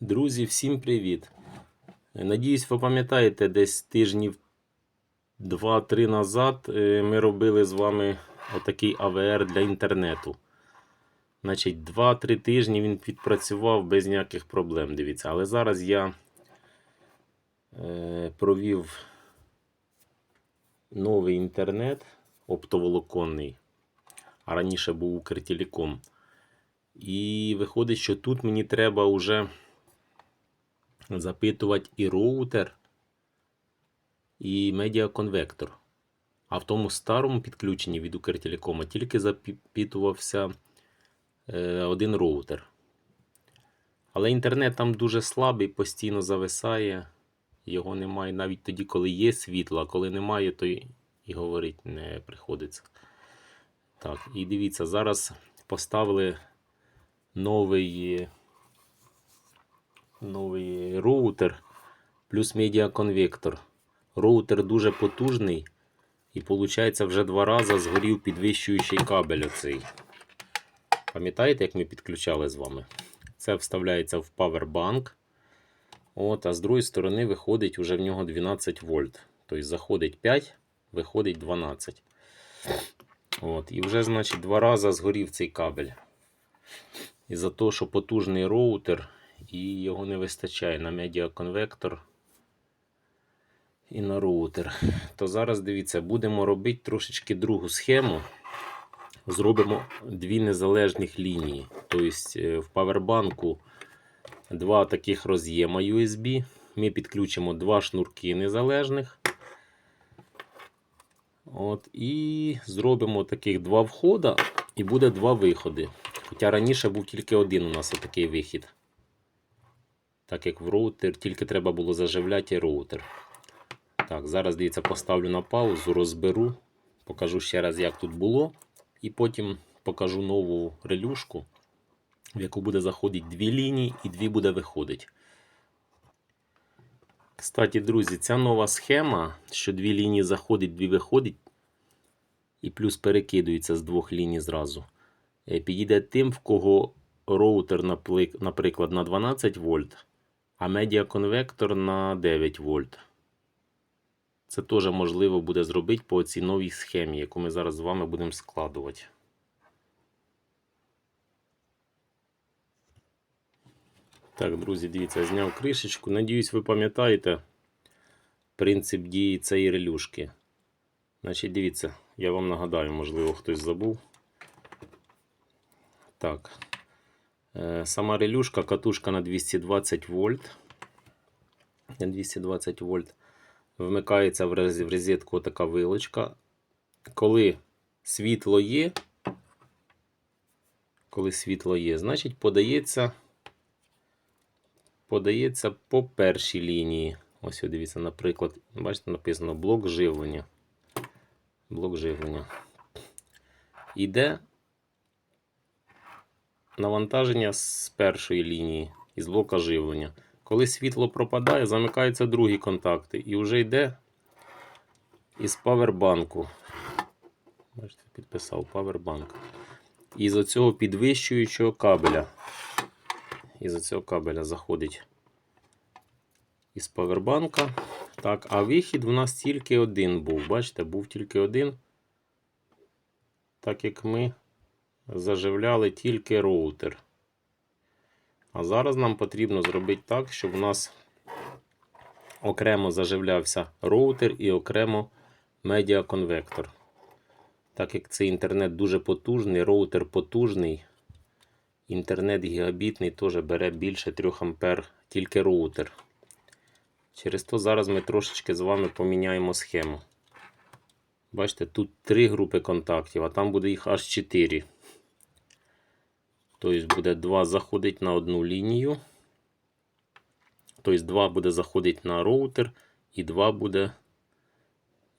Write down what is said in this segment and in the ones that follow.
Друзі, всім привіт! Надіюсь, ви пам'ятаєте, десь тижнів 2-3 назад е, ми робили з вами отакий АВР для інтернету. Значить, 2-3 тижні він відпрацював без ніяких проблем. Дивіться, але зараз я е, провів новий інтернет оптоволоконний, а раніше був Укртелеком. І виходить, що тут мені треба вже запитувати і роутер, і медіаконвектор. А в тому старому підключенні від Укртелекома тільки запитувався е, один роутер. Але інтернет там дуже слабий, постійно зависає. Його немає навіть тоді, коли є світло, а коли немає, то і говорити не приходиться. Так, і дивіться, зараз поставили новий новий роутер плюс медіаконвектор. Роутер дуже потужний. І виходить, вже два рази згорів підвищуючий кабель оцей. Пам'ятаєте, як ми підключали з вами? Це вставляється в Powerbank. От, А з другої сторони виходить уже в нього 12 вольт. Тобто заходить 5, виходить 12. От, І вже, значить, два рази згорів цей кабель. І за те, що потужний роутер, і його не вистачає на медіаконвектор і на роутер. То зараз дивіться, будемо робити трошечки другу схему. Зробимо дві незалежних лінії. Тобто в павербанку два таких роз'єма USB. Ми підключимо два шнурки незалежних. От, І зробимо таких два входа і буде два виходи. Хоча раніше був тільки один у нас такий вихід. Так як в роутер, тільки треба було заживляти роутер. Так, зараз дивіться, поставлю на паузу, розберу, покажу ще раз, як тут було. І потім покажу нову релюшку, в яку буде заходити дві лінії і дві буде виходити. Кстати, друзі, ця нова схема, що дві лінії заходить, дві виходить, і плюс перекидується з двох ліній зразу. е, Підійде тим, в кого роутер, наприклад, на 12 вольт, а медіаконвектор на 9 вольт. Це теж можливо буде зробити по цій новій схемі, яку ми зараз з вами будемо складувати. Так, друзі, дивіться, я зняв кришечку. Надіюсь, ви пам'ятаєте принцип дії цієї релюшки. Значить, дивіться, я вам нагадаю, можливо, хтось забув. Так. Е, Сама релюшка, катушка на 220 вольт. На 220 вольт. Вмикається в розетку така вилочка. Коли світло є, коли світло є, значить подається подається по першій лінії. Ось, дивіться, наприклад, бачите, написано блок живлення. Блок живлення. Іде навантаження з першої лінії із блока живлення. Коли світло пропадає, замикаються другі контакти. І вже йде із павербанку. Бачите, підписав павербанк. Із оцього підвищуючого кабеля. Із оцього кабеля заходить із павербанка. Так, а вихід в нас тільки один був. Бачите, був тільки один. Так як ми заживляли тільки роутер. А зараз нам потрібно зробити так, щоб у нас окремо заживлявся роутер і окремо медіаконвектор. Так як цей інтернет дуже потужний, роутер потужний, інтернет гігабітний теж бере більше 3 А тільки роутер. Через то зараз ми трошечки з вами поміняємо схему. Бачите, тут три групи контактів, а там буде їх аж 4. Тобто буде 2 заходить на одну лінію. Тобто 2 буде заходити на роутер і 2 буде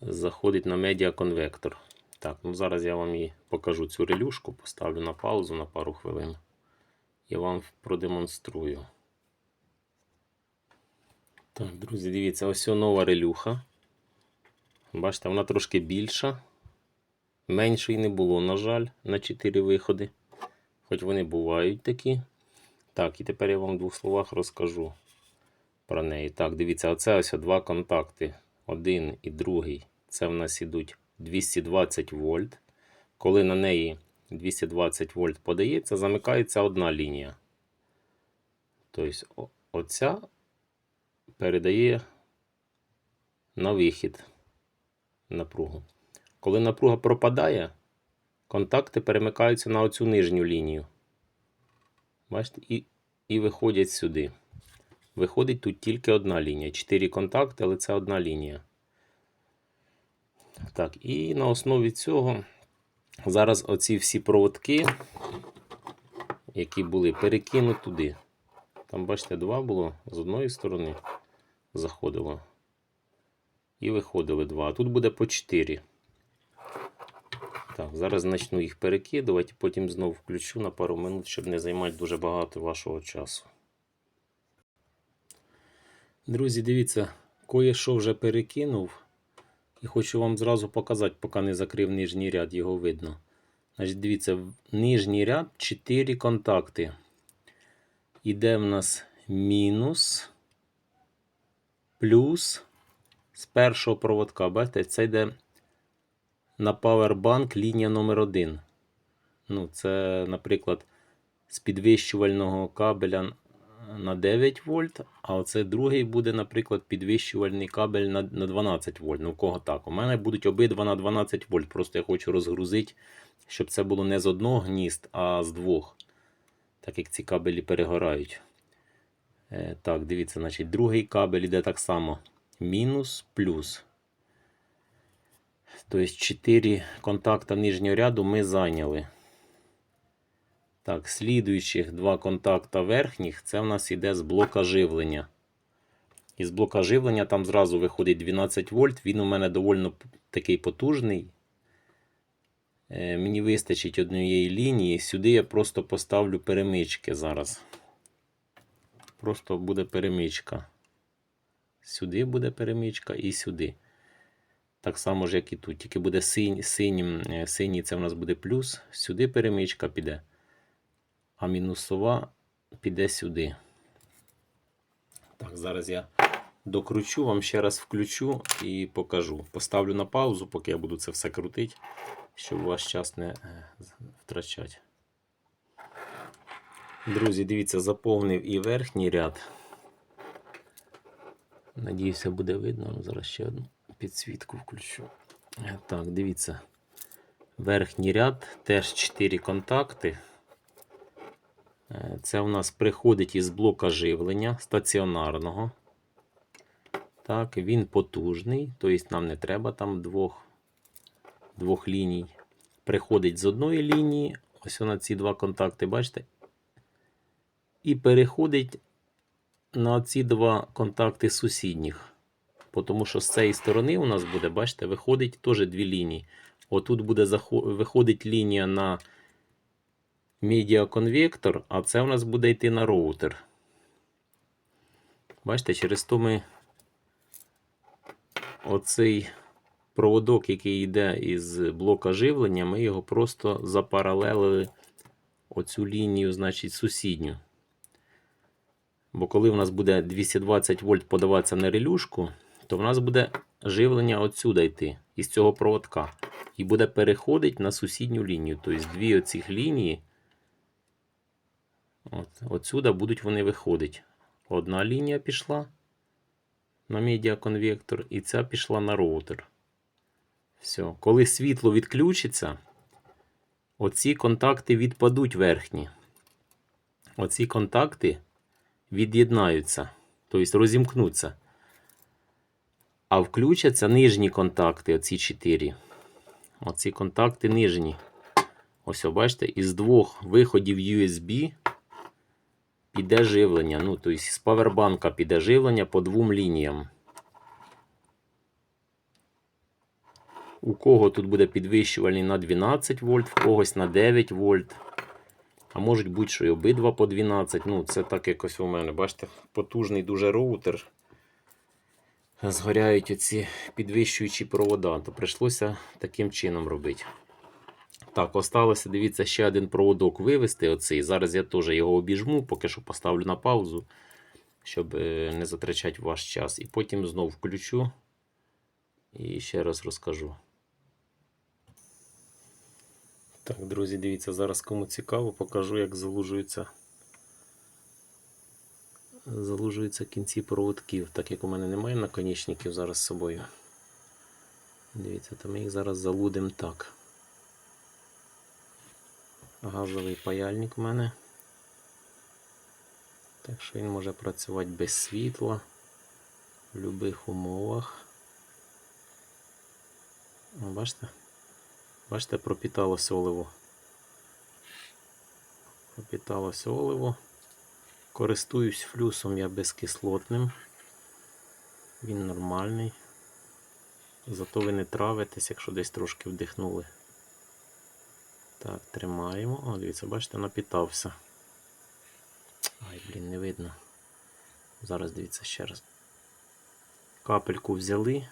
заходити на медіаконвектор. Так, ну зараз я вам і покажу цю релюшку, поставлю на паузу на пару хвилин. І вам продемонструю. Так, друзі, дивіться, ось нова релюха. Бачите, вона трошки більша. Меншої не було, на жаль, на 4 виходи. Хоч вони бувають такі. Так, і тепер я вам в двох словах розкажу про неї. Так, дивіться, оце ось два контакти. Один і другий. Це в нас ідуть 220 вольт. Коли на неї 220 вольт подається, замикається одна лінія. Тобто, оця передає на вихід напругу. Коли напруга пропадає, контакти перемикаються на оцю нижню лінію. Бачите, і, і виходять сюди. Виходить тут тільки одна лінія. Чотири контакти, але це одна лінія. Так, і на основі цього зараз оці всі проводки, які були, перекинуть туди. Там, бачите, два було з одної сторони заходило. І виходили два. А тут буде по 4. Так, зараз почну їх перекидувати, потім знову включу на пару минут, щоб не займати дуже багато вашого часу. Друзі, дивіться, кое-що вже перекинув. І хочу вам зразу показати, поки не закрив нижній ряд, його видно. Значить, дивіться, нижній ряд 4 контакти. Іде в нас мінус, плюс з першого проводка. Бачите, це йде на Powerbank лінія номер 1 Ну, це, наприклад, з підвищувального кабеля на 9 вольт, а оце другий буде, наприклад, підвищувальний кабель на, на 12 вольт. Ну, у кого так? У мене будуть обидва на 12 вольт. Просто я хочу розгрузити, щоб це було не з одного гнізд, а з двох. Так як ці кабелі перегорають. Е, так, дивіться, значить, другий кабель іде так само. Мінус, плюс. Тобто 4 контакта нижнього ряду ми зайняли. Так, слідуючих два контакта верхніх, це в нас іде з блока живлення. Із блока живлення там зразу виходить 12 вольт. Він у мене доволі такий потужний. Е, Мені вистачить однієї лінії. Сюди я просто поставлю перемички зараз. Просто буде перемичка. Сюди буде перемичка і сюди. Так само ж, як і тут. Тільки буде синь, синім, е, синій це в нас буде плюс. Сюди перемичка піде. А мінусова піде сюди. Так, зараз я докручу, вам ще раз включу і покажу. Поставлю на паузу, поки я буду це все крутити, щоб ваш час не е, втрачати. Друзі, дивіться, заповнив і верхній ряд. Надіюся, буде видно. Зараз ще одну підсвітку включу. Е, Так, дивіться. Верхній ряд теж 4 контакти. Е, Це у нас приходить із блока живлення стаціонарного. Так, він потужний, тобто нам не треба там двох, двох ліній. Приходить з одної лінії, ось на ці два контакти, бачите? І переходить на ці два контакти сусідніх. Тому що з цієї сторони у нас буде, бачите, виходить теж дві лінії. Отут буде виходить лінія на медіаконвектор, а це у нас буде йти на роутер. Бачите, через то ми оцей проводок, який йде із блока живлення, ми його просто запаралелили оцю лінію, значить, сусідню. Бо коли в нас буде 220 вольт подаватися на релюшку, то в нас буде живлення отсюди йти, із цього проводка. І буде переходити на сусідню лінію. Тобто дві оцих лінії. От, отсюда будуть вони виходити. Одна лінія пішла на медіаконвектор, і ця пішла на роутер. Все. Коли світло відключиться, оці контакти відпадуть верхні. Оці контакти від'єднаються, тобто розімкнуться. А включаться нижні контакти, оці 4. Оці контакти нижні. Ось, бачите, із двох виходів USB піде живлення. Ну, тобто з павербанка піде живлення по двом лініям. У кого тут буде підвищувальний на 12 вольт, в когось на 9 вольт. А можуть бути, що і обидва по 12. Ну, це так якось у мене. Бачите, потужний дуже роутер. Згоряють оці підвищуючі провода. То прийшлося таким чином робити. Так, осталося, дивіться, ще один проводок вивести. Оцей. Зараз я теж його обіжму, поки що поставлю на паузу, щоб е, не затрачати ваш час. І потім знов включу і ще раз розкажу. Так, друзі, дивіться, зараз кому цікаво, покажу, як залужуються, залужуються кінці проводків, так як у мене немає наконечників зараз з собою. Дивіться, то ми їх зараз залудимо так. Газовий паяльник у мене. Так що він може працювати без світла в будь-яких умовах. Бачите? Бачите, пропіталося оливо. Пропіталося оливо. Користуюсь флюсом я безкислотним. Він нормальний. Зато ви не травитесь, якщо десь трошки вдихнули. Так, тримаємо. О, дивіться, бачите, напітався. Ай, блін, не видно. Зараз дивіться ще раз. Капельку взяли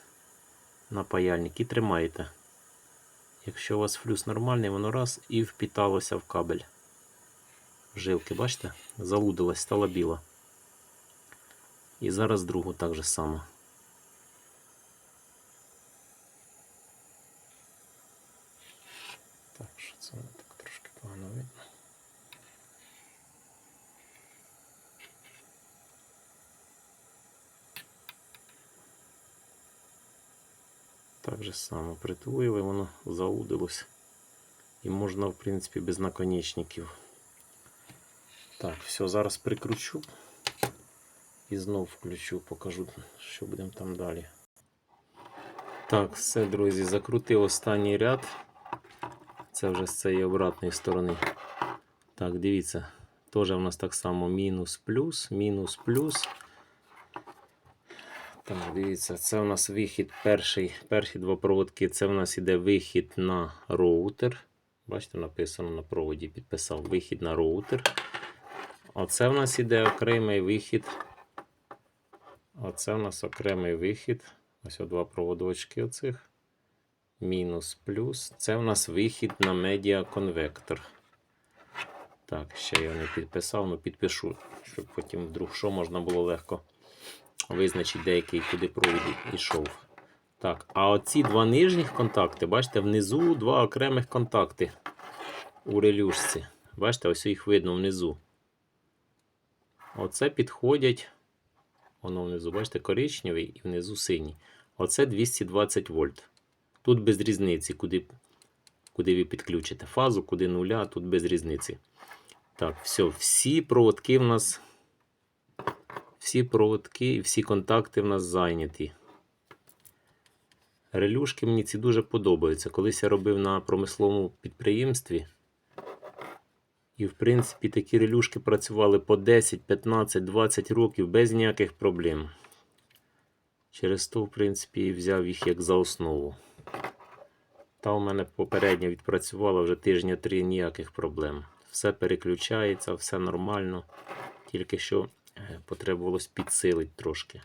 на паяльник і тримаєте. Якщо у вас флюс нормальний, воно раз і впіталося в кабель. Жилки, бачите? Залудилась, стала біла. І зараз другу так же само. Так, що це так трошки погано видно. Так же само притулили, воно заудилось. І можна, в принципі, без наконечників. Так, все, зараз прикручу і знов включу, покажу, що будемо там далі. Так, все, друзі, закрутив останній ряд. Це вже з цієї обратної сторони. Так, дивіться, теж у нас так само мінус плюс, мінус плюс. Так, дивіться, це у нас вихід перший, перші два проводки. Це у нас іде вихід на роутер. Бачите, написано на проводі, підписав вихід на роутер. Оце в нас іде окремий вихід. Оце у нас окремий вихід. Ось два проводочки оцих. Мінус плюс. Це у нас вихід на медіаконвектор. Так, ще я не підписав, але підпишу, щоб потім вдруг що можна було легко визначити деякий, куди провід йшов. Так, а оці два нижніх контакти, бачите, внизу два окремих контакти у релюшці. Бачите, ось їх видно внизу. Оце підходять. Воно внизу, бачите, коричневий і внизу синій. Оце 220 вольт. Тут без різниці, куди, куди ви підключите фазу, куди нуля, тут без різниці. Так, все, всі проводки в нас. Всі проводки і всі контакти в нас зайняті. Релюшки мені ці дуже подобаються. Колись я робив на промисловому підприємстві. І, в принципі, такі релюшки працювали по 10, 15, 20 років без ніяких проблем. Через то, в принципі, і взяв їх як за основу. Та у мене попередньо відпрацювала вже тижня три ніяких проблем. Все переключається, все нормально. Тільки що е, потребувалось підсилити трошки.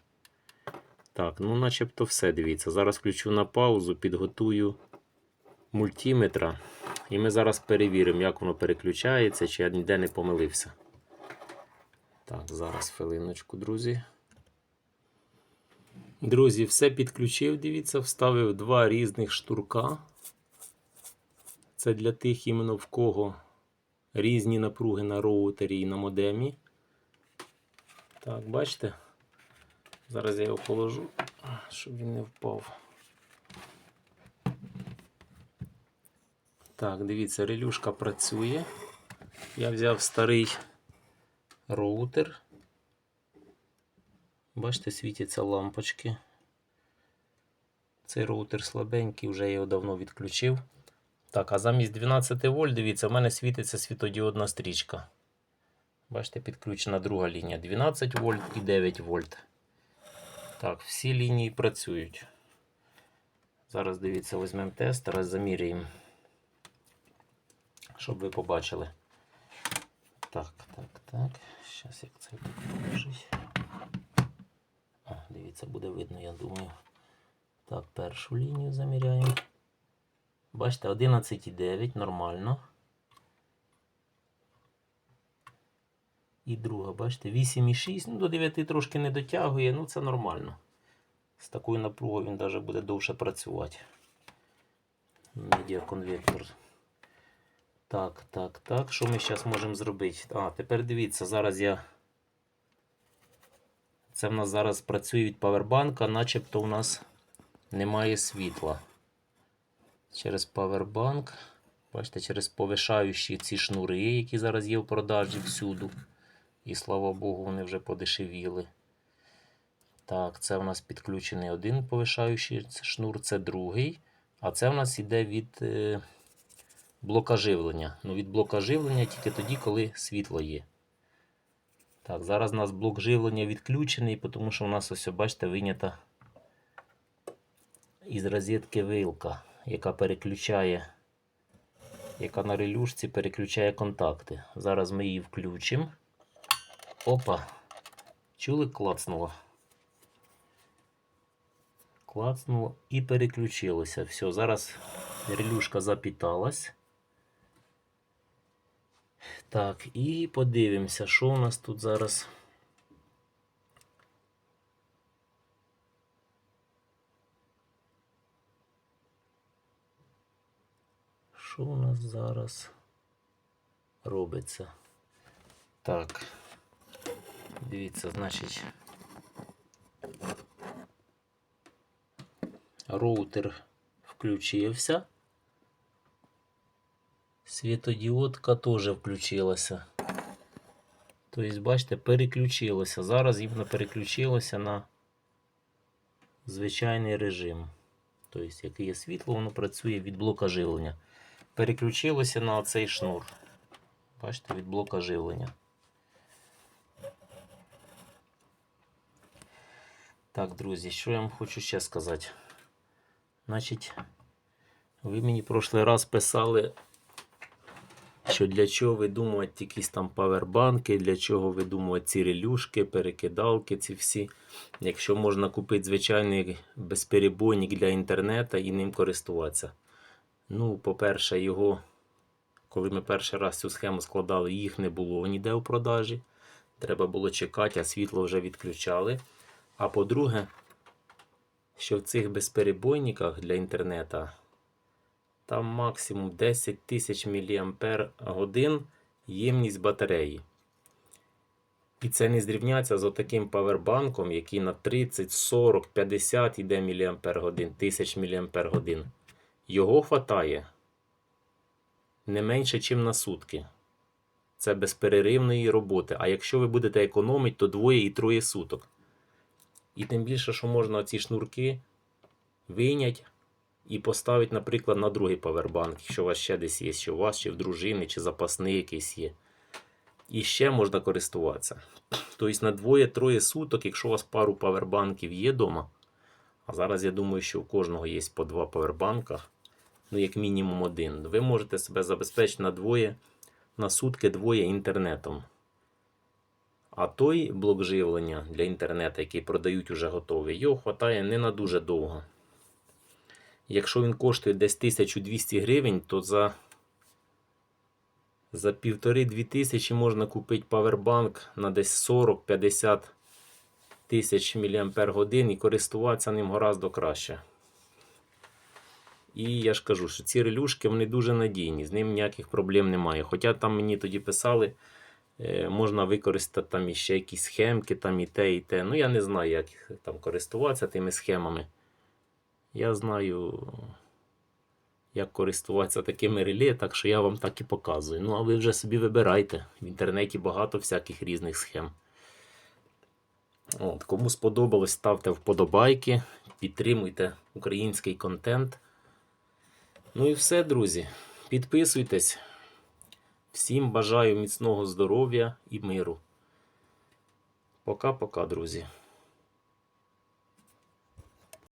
Так, ну начебто все, дивіться. Зараз включу на паузу, підготую мультиметра. І ми зараз перевіримо, як воно переключається, чи я ніде не помилився. Так, зараз хвилиночку, друзі. Друзі, все підключив, дивіться, вставив два різних штурка. Це для тих, іменно в кого різні напруги на роутері і на модемі. Так, бачите? Зараз я його положу, щоб він не впав. Так, дивіться, релюшка працює. Я взяв старий роутер. Бачите, світяться лампочки. Цей роутер слабенький, вже я його давно відключив. Так, а замість 12 вольт, дивіться, в мене світиться світодіодна стрічка. Бачите, підключена друга лінія. 12 вольт і 9 вольт. Так, всі лінії працюють. Зараз дивіться, візьмемо тест, раз заміряємо. Щоб ви побачили. Так, так, так. Зараз як це положить. О, дивіться, буде видно, я думаю. Так, першу лінію заміряємо. Бачите, 11,9 нормально. І друга, бачите, 8,6. Ну, до 9 трошки не дотягує, ну це нормально. З такою напругою він навіть буде довше працювати. Медіаконвектор. Так, так, так. Що ми зараз можемо зробити? А, тепер дивіться, зараз я. Це в нас зараз працює від павербанка, начебто у нас немає світла. Через павербанк. Бачите, через повишаючі ці шнури, які зараз є в продажі всюду. І слава Богу, вони вже подешевіли. Так, це у нас підключений один повишаючий шнур, це другий. А це у нас іде від е, блока живлення. Ну, від блока живлення тільки тоді, коли світло є. Так, зараз у нас блок живлення відключений, тому що у нас ось, бачите, вийнята із розетки вилка, яка переключає, яка на релюшці переключає контакти. Зараз ми її включимо. Опа. Чули, клацнуло. Клацнуло і переключилося. Все, зараз релюшка запіталась. Так, і подивимося, що у нас тут зараз. Що у нас зараз робиться? Так. Дивіться, значить. Роутер включився. Світодіодка теж включилася. Тобто, бачите, переключилося. Зараз іменно переключилося на звичайний режим. Тобто, яке є світло, воно працює від блока живлення. Переключилося на цей шнур. Бачите, від блока живлення. Так, друзі, що я вам хочу ще сказати? Значить, ви мені прошлий раз писали, що для чого видумувати якісь там павербанки, для чого видумувати ці релюшки, перекидалки, ці всі. Якщо можна купити звичайний безперебойник для інтернету і ним користуватися. Ну, по-перше, його, коли ми перший раз цю схему складали, їх не було ніде у продажі. Треба було чекати, а світло вже відключали. А по-друге, що в цих безперебойниках для інтернету там максимум 10 тисяч мАч ємність батареї. І це не зрівняться з отаким павербанком, який на 30, 40, 50 йде мАч, тисяч мАч. Його хватає не менше, ніж на сутки. Це безперервної роботи. А якщо ви будете економити, то двоє і троє суток. І тим більше, що можна ці шнурки вийняти і поставити, наприклад, на другий павербанк, якщо у вас ще десь є, чи у вас, чи в дружини, чи запасний якийсь є. І ще можна користуватися. Тобто на двоє-троє суток, якщо у вас пару павербанків є вдома, а зараз я думаю, що у кожного є по два павербанка, ну як мінімум один, ви можете себе забезпечити на двоє, на сутки двоє інтернетом. А той блок живлення для інтернету, який продають уже готовий, його вистачає не на дуже довго. Якщо він коштує десь 1200 гривень, то за за 1,5-2 тисячі можна купити павербанк на десь 40-50 тисяч мАч і користуватися ним гораздо краще. І я ж кажу, що ці релюшки вони дуже надійні, з ним ніяких проблем немає. Хоча там мені тоді писали. Е, Можна використати там іще якісь схемки, там і те, і те. Ну, я не знаю, як там користуватися тими схемами. Я знаю, як користуватися такими реле, так що я вам так і показую. Ну, а ви вже собі вибирайте. В інтернеті багато всяких різних схем. От, Кому сподобалось, ставте вподобайки, підтримуйте український контент. Ну і все, друзі. Підписуйтесь. Всім бажаю міцного здоров'я і миру. Пока-пока, друзі.